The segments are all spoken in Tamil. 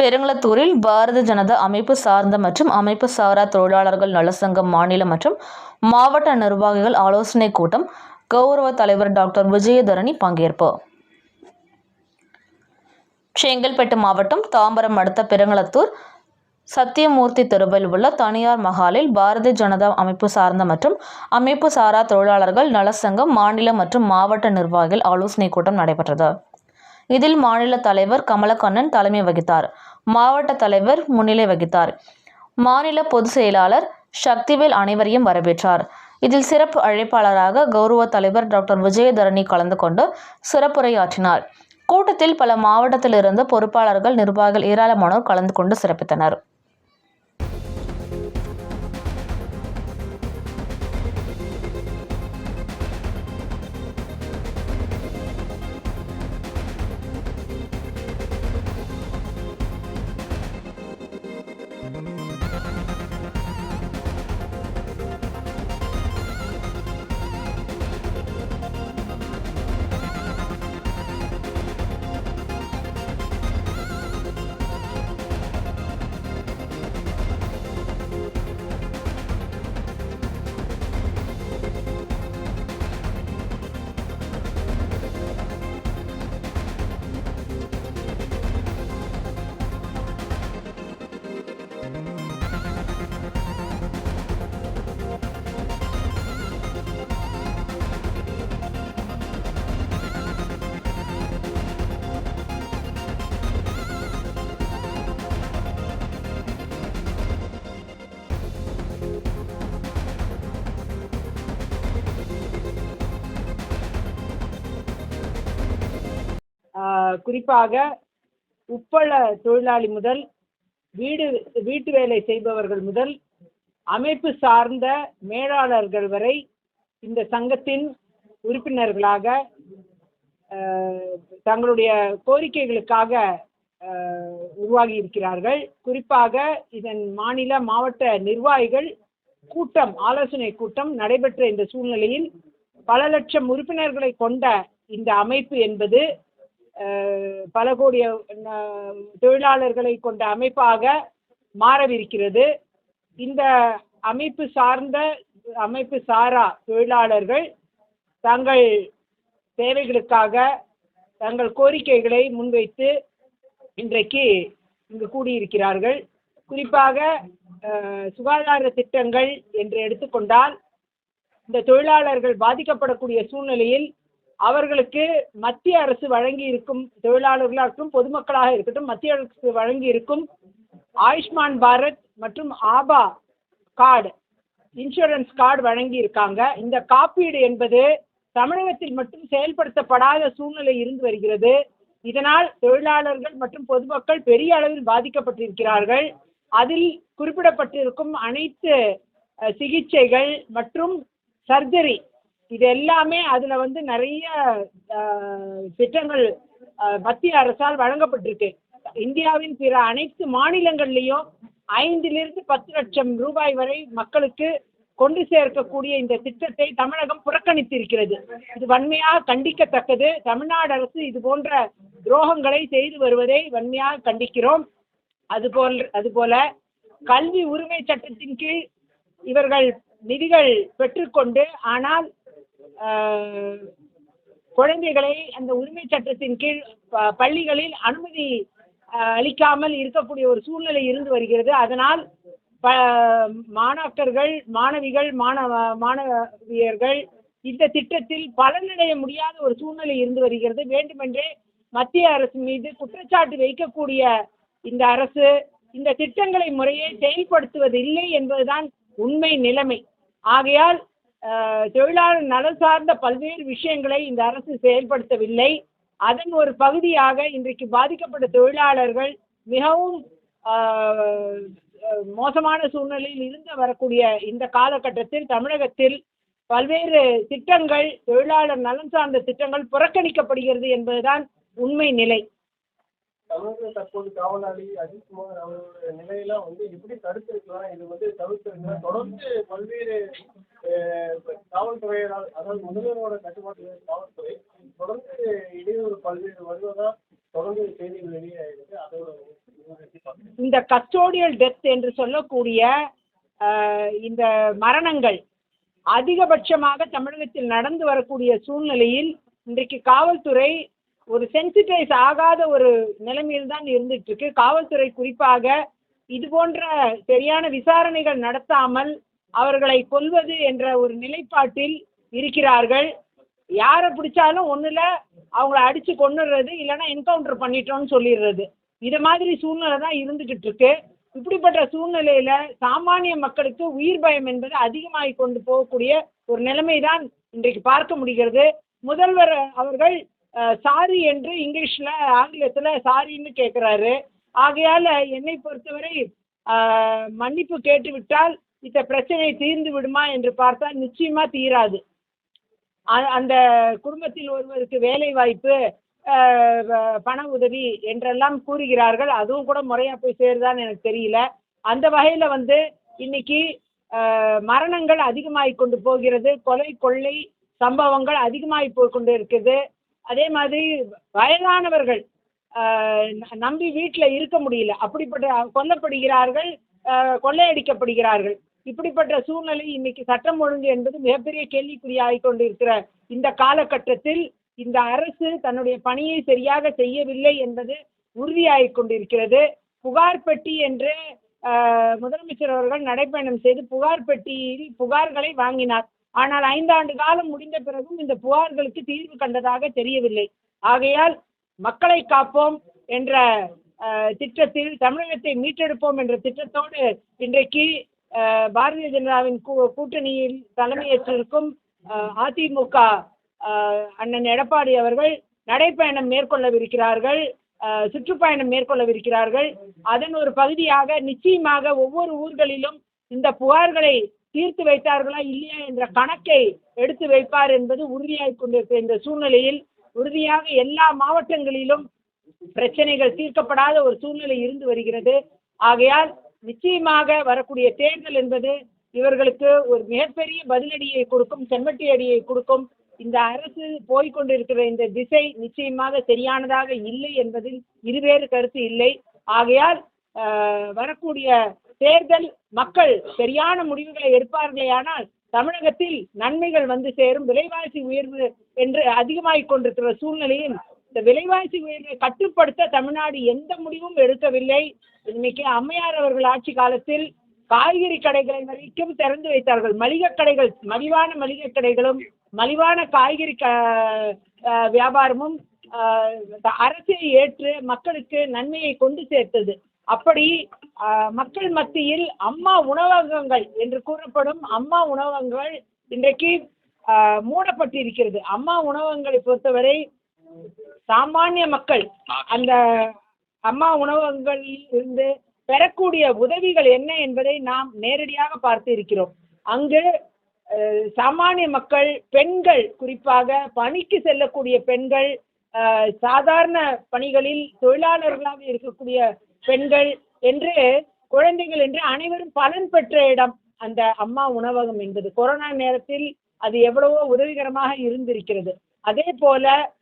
பெருங்களத்தூரில் பாரத ஜனதா அமைப்பு சார்ந்த மற்றும் அமைப்பு சாரா தொழிலாளர்கள் நலசங்கம் மாநில மற்றும் மாவட்ட நிர்வாகிகள் ஆலோசனைக் கூட்டம் கௌரவ தலைவர் டாக்டர் விஜயதரணி பங்கேற்பு. செங்கல்பட்டு மாவட்டம் தாம்பரம் அடுத்த பெருங்களத்தூர் சத்தியமூர்த்தி தெருவில் உள்ள தனியார் மஹாலில் பாரதிய ஜனதா அமைப்பு சார்ந்த மற்றும் அமைப்பு சாரா தொழிலாளர்கள் நலசங்கம் மாநில மற்றும் மாவட்ட நிர்வாகிகள் ஆலோசனைக் கூட்டம் நடைபெற்றது. இதில் மாநில தலைவர் கமலக்கண்ணன் தலைமை வகித்தார். மாவட்ட தலைவர் முன்னிலை வகித்தார். மாநில பொதுச் செயலாளர் சக்திவேல் அனைவரையும் வரவேற்றார். இதில் சிறப்பு அழைப்பாளராக கௌரவ தலைவர் டாக்டர் விஜயதரணி கலந்து கொண்டு சிறப்புரையாற்றினார். கூட்டத்தில் பல மாவட்டத்திலிருந்து பொறுப்பாளர்கள் நிர்வாகிகள் ஏராளமானோர் கலந்து கொண்டு சிறப்பித்தனர். குறிப்பாக உப்பள தொழிலாளி முதல் வீடு வீட்டு வேலை செய்பவர்கள் முதல் அமைப்பு சார்ந்த மேலாளர்கள் வரை இந்த சங்கத்தின் உறுப்பினர்களாக தங்களுடைய கோரிக்கைகளுக்காக உருவாகி இருக்கிறார்கள். குறிப்பாக இதன் மாநில மாவட்ட நிர்வாகிகள் கூட்டம் ஆலோசனை கூட்டம் நடைபெற்ற இந்த சூழ்நிலையில் பல லட்சம் உறுப்பினர்களை கொண்ட இந்த அமைப்பு என்பது பல கோடிய தொழிலாளர்களை கொண்ட அமைப்பாக மாறவிருக்கிறது. இந்த அமைப்பு சார்ந்த அமைப்பு சாரா தொழிலாளர்கள் தங்கள் தேவைகளுக்காக தங்கள் கோரிக்கைகளை முன்வைத்து இன்றைக்கு இங்கு கூடியிருக்கிறார்கள். குறிப்பாக சுகாதார திட்டங்கள் என்று எடுத்துக்கொண்டால் இந்த தொழிலாளர்கள் பாதிக்கப்படக்கூடிய சூழ்நிலையில் அவர்களுக்கு மத்திய அரசு வழங்கி இருக்கும் தொழிலாளர்களாக இருக்கட்டும் பொதுமக்களாக இருக்கட்டும் மத்திய அரசு வழங்கி இருக்கும் ஆயுஷ்மான் பாரத் மற்றும் ஆபா கார்டு இன்சூரன்ஸ் கார்டு வழங்கி இருக்காங்க இந்த காப்பீடு என்பது தமிழகத்தில் மட்டும் செயல்படுத்தப்படாத சூழ்நிலை இருந்து வருகிறது. இதனால் தொழிலாளர்கள் மற்றும் பொதுமக்கள் பெரிய அளவில் பாதிக்கப்பட்டிருக்கிறார்கள். அதில் குறிப்பிடப்பட்டிருக்கும் அனைத்து சிகிச்சைகள் மற்றும் சர்ஜரி இது எல்லாமே அதில் வந்து நிறைய திட்டங்கள் மத்திய அரசால் வழங்கப்பட்டிருக்கு. இந்தியாவின் பிற அனைத்து மாநிலங்கள்லேயும் ஐந்திலிருந்து பத்து லட்சம் ரூபாய் வரை மக்களுக்கு கொண்டு சேர்க்கக்கூடிய இந்த திட்டத்தை தமிழகம் புறக்கணித்திருக்கிறது. இது வன்மையாக கண்டிக்கத்தக்கது. தமிழ்நாடு அரசு இது போன்ற துரோகங்களை செய்து வருவதை வன்மையாக கண்டிக்கிறோம். அதுபோல் அதுபோல கல்வி உரிமை சட்டத்தின் கீழ் இவர்கள் நிதிகள் பெற்றுக்கொண்டு ஆனால் குழந்தைகளை அந்த உரிமை சட்டத்தின் கீழ் ப- பள்ளிகளில் அனுமதி அளிக்காமல் இருக்கக்கூடிய ஒரு சூழ்நிலை இருந்து வருகிறது. அதனால் ப மாணாக்கர்கள் மாணவிகள் மாணவ மாணவியர்கள் இந்த திட்டத்தில் பலனடைய முடியாத ஒரு சூழ்நிலை இருந்து வருகிறது. வேண்டுமென்றே மத்திய அரசு மீது குற்றச்சாட்டு வைக்கக்கூடிய இந்த அரசு இந்த திட்டங்களை முறையே செயல்படுத்துவதில்லை என்பதுதான் உண்மை நிலைமை. ஆகையால் தொழிலாளர் நலன் சார்ந்த பல்வேறு விஷயங்களை இந்த அரசு செயல்படுத்தவில்லை. அதன் ஒரு பகுதியாக இன்றைக்கு பாதிக்கப்பட்ட தொழிலாளர்கள் மிகவும் மோசமான சூழ்நிலையில் இருந்து வரக்கூடிய இந்த காலகட்டத்தில் தமிழகத்தில் பல்வேறு திட்டங்கள் தொழிலாளர் நலன் சார்ந்த திட்டங்கள் புறக்கணிக்கப்படுகிறது என்பதுதான் உண்மை நிலை. தமிழக தற்போது காவலாளி அஜித்குமார் அவரோட நிலையெல்லாம் வந்து எப்படி தடுத்திருக்கலாம்? இது வந்து தவிர்த்திருக்கலாம் தொடர்ந்து பல்வேறு காவல்துறையினால் அதாவது முதல்வரோட கட்டுப்பாட்டில் காவல்துறை தொடர்ந்து இடையூறு பல்வேறு வருவதா தொடர்ந்து செய்திகள் வெளியாயிருக்கு. அதோட இந்த கஸ்டோடியல் டெத் என்று சொல்லக்கூடிய இந்த மரணங்கள் அதிகபட்சமாக தமிழகத்தில் நடந்து வரக்கூடிய சூழ்நிலையில் இன்றைக்கு காவல்துறை ஒரு சென்சிடைஸ் ஆகாத ஒரு நிலைமையில் தான் இருந்துட்டு இருக்கு காவல்துறை குறிப்பாக இது போன்ற சரியான விசாரணைகள் நடத்தாமல் அவர்களை கொல்வது என்ற ஒரு நிலைப்பாட்டில் இருக்கிறார்கள். யாரை பிடிச்சாலும் ஒண்ணுல அவங்கள அடிச்சு கொண்டுடுறது இல்லைன்னா என்கவுண்டர் பண்ணிட்டோம்னு சொல்லிடுறது. இது மாதிரி சூழ்நிலை தான் இருந்துகிட்டு இருக்கு இப்படிப்பட்ட சூழ்நிலையில சாமானிய மக்களுக்கு உயிர் பயம் என்பது அதிகமாகி கொண்டு போகக்கூடிய ஒரு நிலைமை தான் இன்றைக்கு பார்க்க முடிகிறது. முதல்வர் அவர்கள் சாரி என்று இங்கிலீஷில் ஆங்கிலத்தில் சாரின்னு கேட்குறாரு ஆகையால் என்னை பொறுத்தவரை மன்னிப்பு கேட்டுவிட்டால் இந்த பிரச்சனை தீர்ந்து விடுமா என்று பார்த்தால் நிச்சயமாக தீராது. அ- அந்த குடும்பத்தில் ஒருவருக்கு வேலை வாய்ப்பு பண உதவி என்றெல்லாம் கூறுகிறார்கள். அதுவும் கூட முறையாக போய் சேருதான்னு எனக்கு தெரியல. அந்த வகையில் வந்து இன்னைக்கு மரணங்கள் அதிகமாகி கொண்டு போகிறது. கொலை கொள்ளை சம்பவங்கள் அதிகமாகி போய் கொண்டு இருக்குது. அதே மாதிரி வயதானவர்கள் நம்பி வீட்டில் இருக்க முடியல. அப்படிப்பட்ட கொல்லப்படுகிறார்கள் கொள்ளையடிக்கப்படுகிறார்கள். இப்படிப்பட்ட சூழ்நிலை இன்னைக்கு சட்டம் ஒழுங்கு என்பது மிகப்பெரிய கேள்விக்குறியாகி கொண்டிருக்கிற இந்த காலகட்டத்தில் இந்த அரசு தன்னுடைய பணியை சரியாக செய்யவில்லை என்பது உறுதியாகி கொண்டிருக்கிறது. புகார் பெட்டி என்று முதலமைச்சர் அவர்கள் நடைப்பயணம் செய்து புகார் பெட்டியில் புகார்களை வாங்கினார். ஆனால் ஐந்தாண்டு காலம் முடிந்த பிறகும் இந்த புகார்களுக்கு தீர்வு கண்டதாக தெரியவில்லை. ஆகையால் மக்களை காப்போம் என்ற அஹ், திட்டத்தில் தமிழகத்தை மீட்டெடுப்போம் என்ற திட்டத்தோடு இன்றைக்கு பாரதிய ஜனதாவின் கூ- கூட்டணியில் தலைமையேற்றிருக்கும் அஹ், அதிமுக அண்ணன் எடப்பாடி அவர்கள் நடைப்பயணம் மேற்கொள்ளவிருக்கிறார்கள் அஹ், சுற்றுப்பயணம் மேற்கொள்ளவிருக்கிறார்கள். அதன் ஒரு பகுதியாக நிச்சயமாக ஒவ்வொரு ஊர்களிலும் இந்த புகார்களை தீர்த்து வைத்தார்களா இல்லையா என்ற கணக்கை எடுத்து வைப்பார் என்பது உறுதியாகிக் கொண்டிருக்கிற இந்த சூழ்நிலையில் உறுதியாக எல்லா மாவட்டங்களிலும் பிரச்சனைகள் தீர்க்கப்படாத ஒரு சூழ்நிலை இருந்து வருகிறது. ஆகையால் நிச்சயமாக வரக்கூடிய தேர்தல் என்பது இவர்களுக்கு ஒரு மிகப்பெரிய பதிலடியை கொடுக்கும் செம்மட்டி அடியை கொடுக்கும். இந்த அரசு போய்கொண்டிருக்கிற இந்த திசை நிச்சயமாக சரியானதாக இல்லை என்பதில் இருவேறு கருத்து இல்லை. ஆகையால் வரக்கூடிய தேர்தல் மக்கள் சரியான முடிவுகளை எடுப்பார்களேயானால் தமிழகத்தில் நன்மைகள் வந்து சேரும் விலைவாசி உயர்வு என்று அதிகமாகிக் கொண்டிருக்கிற சூழ்நிலையில் இந்த விலைவாசி உயர்வை கட்டுப்படுத்த தமிழ்நாடு எந்த முடிவும் எடுக்கவில்லை. இன்னைக்கு அம்மையார் அவர்கள் ஆட்சி காலத்தில் காய்கறி கடைகளை வரைக்கும் திறந்து வைத்தார்கள். மளிகை கடைகள் மலிவான மளிகை கடைகளும் மலிவான காய்கறி க வியாபாரமும் அரசை ஏற்று மக்களுக்கு நன்மையை கொண்டு சேர்த்தது. அப்படி மக்கள் மத்தியில் அம்மா உணவகங்கள் என்று கூறப்படும் அம்மா உணவகங்கள் இன்றைக்கு மூடப்பட்டிருக்கிறது. அம்மா உணவகங்களை பொறுத்தவரை சாமானிய மக்கள் அந்த அம்மா உணவகங்களில் இருந்து பெறக்கூடிய உதவிகள் என்ன என்பதை நாம் நேரடியாக பார்த்து இருக்கிறோம். அங்கு சாமானிய மக்கள் பெண்கள் குறிப்பாக பணிக்கு செல்லக்கூடிய பெண்கள் சாதாரண பணிகளில் தொழிலாளர்களாக இருக்கக்கூடிய பெண்கள் என்று குழந்தைகள் என்று அனைவரும் பலன் பெற்ற இடம் அந்த அம்மா உணவகம் என்பது. கொரோனா நேரத்தில் அது எவ்வளவோ உதவிகரமாக இருந்திருக்கிறது. அதே போல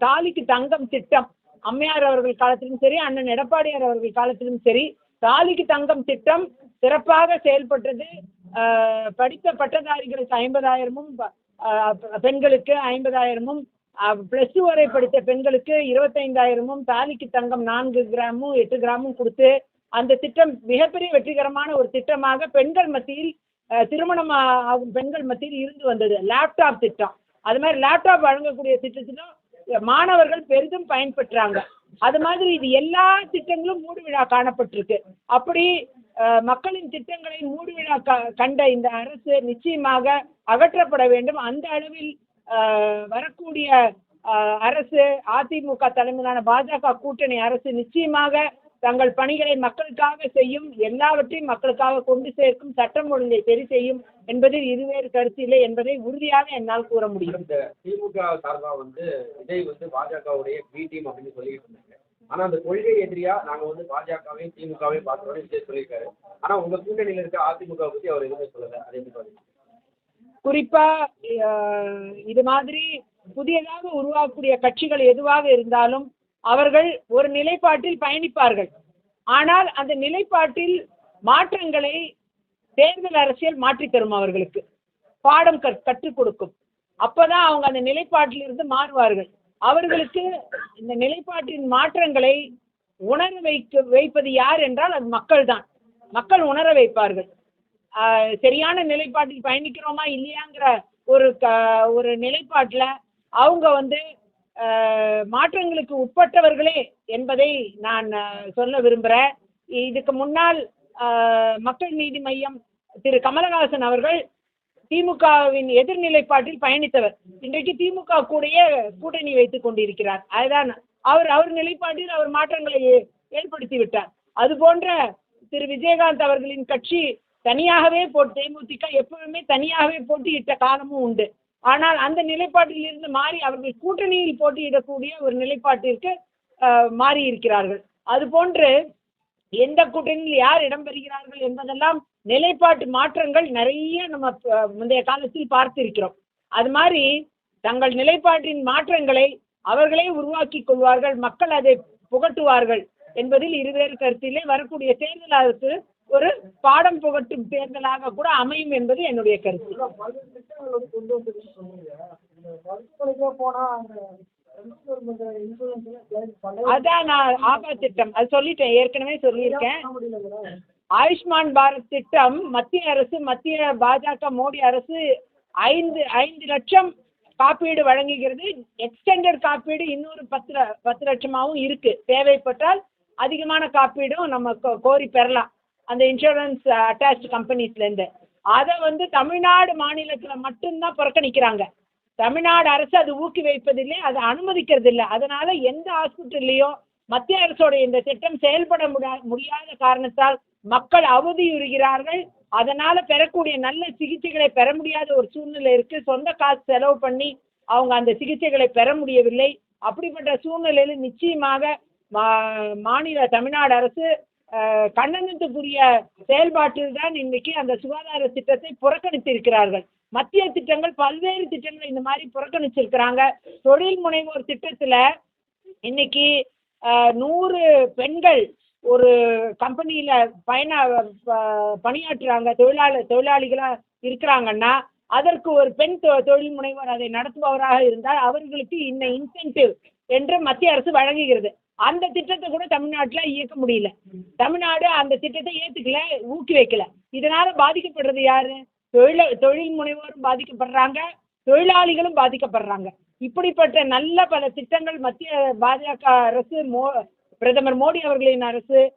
தாலிக்கு தங்கம் திட்டம். அம்மையார் அவர்கள் காலத்திலும் சரி அண்ணன் எடப்பாடியார் அவர்கள் காலத்திலும் சரி தாலிக்கு தங்கம் திட்டம் சிறப்பாக செயல்பட்டது. படித்த பட்டதாரிகளுக்கு ஐம்பதாயிரமும் ப- பெண்களுக்கு ஐம்பதாயிரமும் ப்ளஸ் டூ வரை படித்த பெண்களுக்கு இருபத்தைந்தாயிரமும் தாலிக்கு தங்கம் நான்கு கிராமும் எட்டு கிராமும் கொடுத்து அந்த திட்டம் மிகப்பெரிய வெற்றிகரமான ஒரு திட்டமாக பெண்கள் மத்தியில் திருமணம் ஆகும் பெண்கள் மத்தியில் இருந்து வந்தது. லேப்டாப் திட்டம். அது மாதிரி லேப்டாப் வழங்கக்கூடிய திட்டத்திலும் மாணவர்கள் பெரிதும் பயன்பெற்றாங்க. அது மாதிரி இது எல்லா திட்டங்களும் மூடு விழா காணப்பட்டிருக்கு. அப்படி மக்களின் திட்டங்களை மூடு விழா க கண்ட இந்த அரசு நிச்சயமாக அகற்றப்பட வேண்டும். அந்த அளவில் வரக்கூடிய அரசு அதிமுக தலைமையிலான பாஜக கூட்டணி அரசு நிச்சயமாக தங்கள் பணிகளை மக்களுக்காக செய்யும் எல்லாவற்றையும் மக்களுக்காக கொண்டு சேர்க்கும் சட்டம் ஒழுங்கை சரி செய்யும் என்பதில் இருவேறு கருத்து இல்லை என்பதை உறுதியாக என்னால் கூற முடியும். இந்த திமுக சார்பா வந்து விஜய் வந்து பாஜகவுடைய பி டீம் அப்படின்னு சொல்லிட்டு இருந்தாங்க. ஆனா அந்த கொள்கை எதிரியா நாங்க வந்து பாஜகவையும் திமுகவையும் பார்க்கிறோம்னு விஜய் சொல்லியிருக்காரு. ஆனா உங்க கூட்டணியில இருக்க அதிமுக பத்தி அவர் எதுவுமே சொல்லல. அதே மாதிரி குறிப்பா இது மாதிரி புதியதாக உருவாக்கக்கூடிய கட்சிகள் எதுவாக இருந்தாலும் அவர்கள் ஒரு நிலைப்பாட்டில் பயணிப்பார்கள். ஆனால் அந்த நிலைப்பாட்டில் மாற்றங்களை தேர்தல் அரசியல் மாற்றித் தரும் அவர்களுக்கு. பாடம் கற் கற்றுக் கொடுக்கும். அப்பதான் அவங்க அந்த நிலைப்பாட்டிலிருந்து மாறுவார்கள். அவர்களுக்கு இந்த நிலைப்பாட்டின் மாற்றங்களை உணர வைக்க வைப்பது யார் என்றால் அது மக்கள் தான் மக்கள் உணர வைப்பார்கள். சரியான நிலைப்பாட்டில் பயணிக்கிறோமா இல்லையாங்கிற ஒரு க ஒரு நிலைப்பாட்டில் அவங்க வந்து மாற்றங்களுக்கு உட்பட்டவர்களே என்பதை நான் சொல்ல விரும்புகிறேன் இதுக்கு முன்னால் மக்கள் நீதி மையம் திரு கமலஹாசன் அவர்கள் திமுகவின் எதிர்நிலைப்பாட்டில் பயணித்தவர். இன்றைக்கு திமுக கூடயே கூட்டணி வைத்துக் கொண்டிருக்கிறார். அதுதான் அவர் அவர் நிலைப்பாட்டில் அவர் மாற்றங்களை ஏற்படுத்தி விட்டார். அது போன்ற திரு விஜயகாந்த் அவர்களின் கட்சி தனியாகவே போட்டு தேமுதிக எப்பவுமே தனியாகவே போட்டியிட்ட காலமும் உண்டு. ஆனால் அந்த நிலைப்பாட்டில் இருந்து மாறி அவர்கள் கூட்டணியில் போட்டியிடக்கூடிய ஒரு நிலைப்பாட்டிற்கு மாறி இருக்கிறார்கள். அதுபோன்று எந்த கூட்டணியில் யார் இடம்பெறுகிறார்கள் என்பதெல்லாம் நிலைப்பாட்டு மாற்றங்கள் நிறைய நம்ம முந்தைய காலத்தில் பார்த்திருக்கிறோம். அது மாதிரி தங்கள் நிலைப்பாட்டின் மாற்றங்களை அவர்களே உருவாக்கி கொள்வார்கள் மக்கள் அதை புகட்டுவார்கள் என்பதில் இருவேறு கருத்திலே வரக்கூடிய தேர்தல் ஒரு பாடம் புகட்டும் தேர்தலாக கூட அமையும் என்பது என்னுடைய கருத்து. அதான் நான் ஆபா திட்டம். அது சொல்லிட்டேன். ஏற்கனவே சொல்லியிருக்கேன். ஆயுஷ்மான் பாரத் திட்டம் மத்திய அரசு மத்திய பாஜக மோடி அரசு ஐந்து ஐந்து லட்சம் காப்பீடு வழங்குகிறது. எக்ஸ்டெண்டட் காப்பீடு இன்னொரு பத்து பத்து லட்சமாகவும் இருக்கு. தேவைப்பட்டால் அதிகமான காப்பீடும் நம்ம கோரி பெறலாம். அந்த இன்சூரன்ஸ் அட்டாச்ட் கம்பெனிஸ்லேருந்து அதை வந்து தமிழ்நாடு மாநிலத்தில் மட்டும்தான் புறக்கணிக்கிறாங்க. தமிழ்நாடு அரசு அது ஊக்கி வைப்பதில்லை அதை அனுமதிக்கிறது இல்லை அதனால எந்த ஹாஸ்பிட்டல்லையோ மத்திய அரசோட இந்த திட்டம் செயல்பட முடியா முடியாத காரணத்தால் மக்கள் அவதியுறுகிறார்கள். அதனால பெறக்கூடிய நல்ல சிகிச்சைகளை பெற முடியாத ஒரு சூழ்நிலை இருக்கு. சொந்த காசு செலவு பண்ணி அவங்க அந்த சிகிச்சைகளை பெற முடியவில்லை. அப்படிப்பட்ட சூழ்நிலையில் நிச்சயமாக மா- மாநில தமிழ்நாடு அரசு கண்டனத்துக்குரிய செயல்பாட்டில் தான் இன்னைக்கு அந்த சுகாதார திட்டத்தை புறக்கணித்திருக்கிறார்கள். மத்திய திட்டங்கள் பல்வேறு திட்டங்களை இந்த மாதிரி புறக்கணிச்சிருக்கிறாங்க. தொழில் முனைவோர் திட்டத்தில் இன்னைக்கு நூறு பெண்கள் ஒரு கம்பெனியில் பயண ப- பணியாற்றுறாங்க. தொழிலாளர் தொழிலாளிகளாக இருக்கிறாங்கன்னா அதற்கு ஒரு பெண் தொ தொழில் முனைவர் அதை நடத்துபவராக இருந்தால் அவர்களுக்கு இந்த இன்சென்டிவ் என்று மத்திய அரசு வழங்குகிறது. அந்த திட்டத்தை கூட தமிழ்நாட்டில் இயக்க முடியல. தமிழ்நாடு அந்த திட்டத்தை ஏற்றுக்கல ஊக்கி வைக்கல இதனால பாதிக்கப்படுறது யாரு? தொழில தொழில் முனைவோரும் பாதிக்கப்படுறாங்க தொழிலாளிகளும் பாதிக்கப்படுறாங்க. இப்படிப்பட்ட நல்ல பல திட்டங்கள் மத்திய பாஜக அரசு மோ பிரதமர் மோடி அவர்களின் அரசு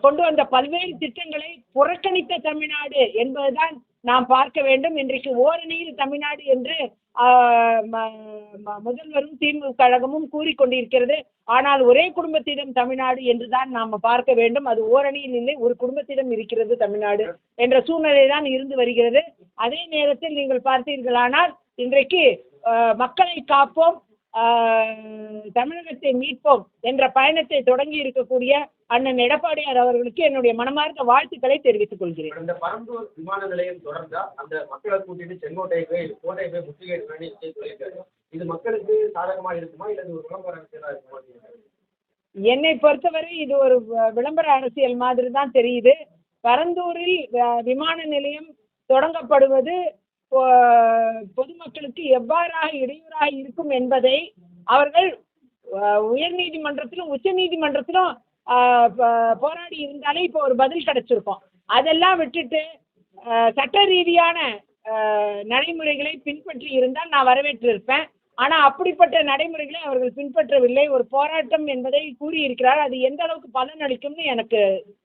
கொண்டு வந்த பல்வேறு திட்டங்களை புறக்கணித்த தமிழ்நாடு என்பதுதான் நாம் பார்க்க வேண்டும். இன்றைக்கு ஓரணியில் தமிழ்நாடு என்று ம- முதல்வரும் திமுக கழகமும் கூறிக்கொண்டிருக்கிறது. ஆனால் ஒரே குடும்பத்திடம் தமிழ்நாடு என்றுதான் நாம் பார்க்க வேண்டும். அது ஓரணியில் இல்லை ஒரு குடும்பத்திடம் இருக்கிறது தமிழ்நாடு என்ற சூழ்நிலை தான் இருந்து வருகிறது. அதே நேரத்தில் நீங்கள் பார்த்தீர்களானால் இன்றைக்கு மக்களை காப்போம். தமிழகத்தை மீட்போம் என்ற பயணத்தை தொடங்கி இருக்கக்கூடிய அண்ணன் எடப்பாடியார் அவர்களுக்கு என்னுடைய மனமார்ந்த வாழ்த்துக்களை தெரிவித்துக் கொள்கிறேன். இந்த பரந்தூர் விமான நிலையம் தொடர்ந்தா அந்த மக்களை கூட்டிட்டு செங்கோட்டை போய் கோட்டை போய் சொல்லியிருக்காரு இது மக்களுக்கு சாதகமா இருக்குமா இல்ல ஒரு விளம்பர அரசியலா இருக்குமா? என்னை பொறுத்தவரை இது ஒரு விளம்பர அரசியல் மாதிரி தான் தெரியுது. பரந்தூரில் விமான நிலையம் தொடங்கப்படுவது பொதுமக்களுக்கு எவ்வாறாக இடையூறாக இருக்கும் என்பதை அவர்கள் உயர் உயர்நீதிமன்றத்திலும் உச்சநீதிமன்றத்திலும் நீதிமன்றத்திலும் போராடி இருந்தாலே இப்போ ஒரு பதில் கிடைச்சிருக்கும். அதெல்லாம் விட்டுட்டு சட்ட ரீதியான நடைமுறைகளை பின்பற்றி இருந்தால் நான் வரவேற்றிருப்பேன். ஆனால் அப்படிப்பட்ட நடைமுறைகளை அவர்கள் பின்பற்றவில்லை. ஒரு போராட்டம் என்பதை கூறியிருக்கிறார். அது எந்த அளவுக்கு பலன் அளிக்கும்னு எனக்கு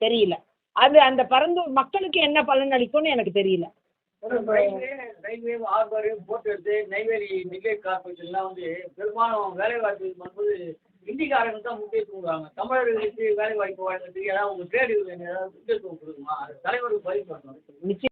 தெரியல. அது அந்த பரந்தூர் மக்களுக்கு என்ன பலன் அளிக்கும்னு எனக்கு தெரியல. ரயில்வே போட் எடுத்து நெய்வேலி கார்பரேஷன்லாம் வந்து பெரும்பாலும் வேலை வாய்ப்பு பண்ணும்போது இந்திக்காரங்க தான் முக்கியத்துவம் கொடுக்குறாங்க தமிழர்களுக்கு வேலை வாய்ப்பு வழங்குறதுக்கு ஏதாவது உங்க ட்ரேட் ஏதாவது முக்கியத்துவம் கொடுக்குமா? அது தலைவருக்கு பதில் நிச்சயம்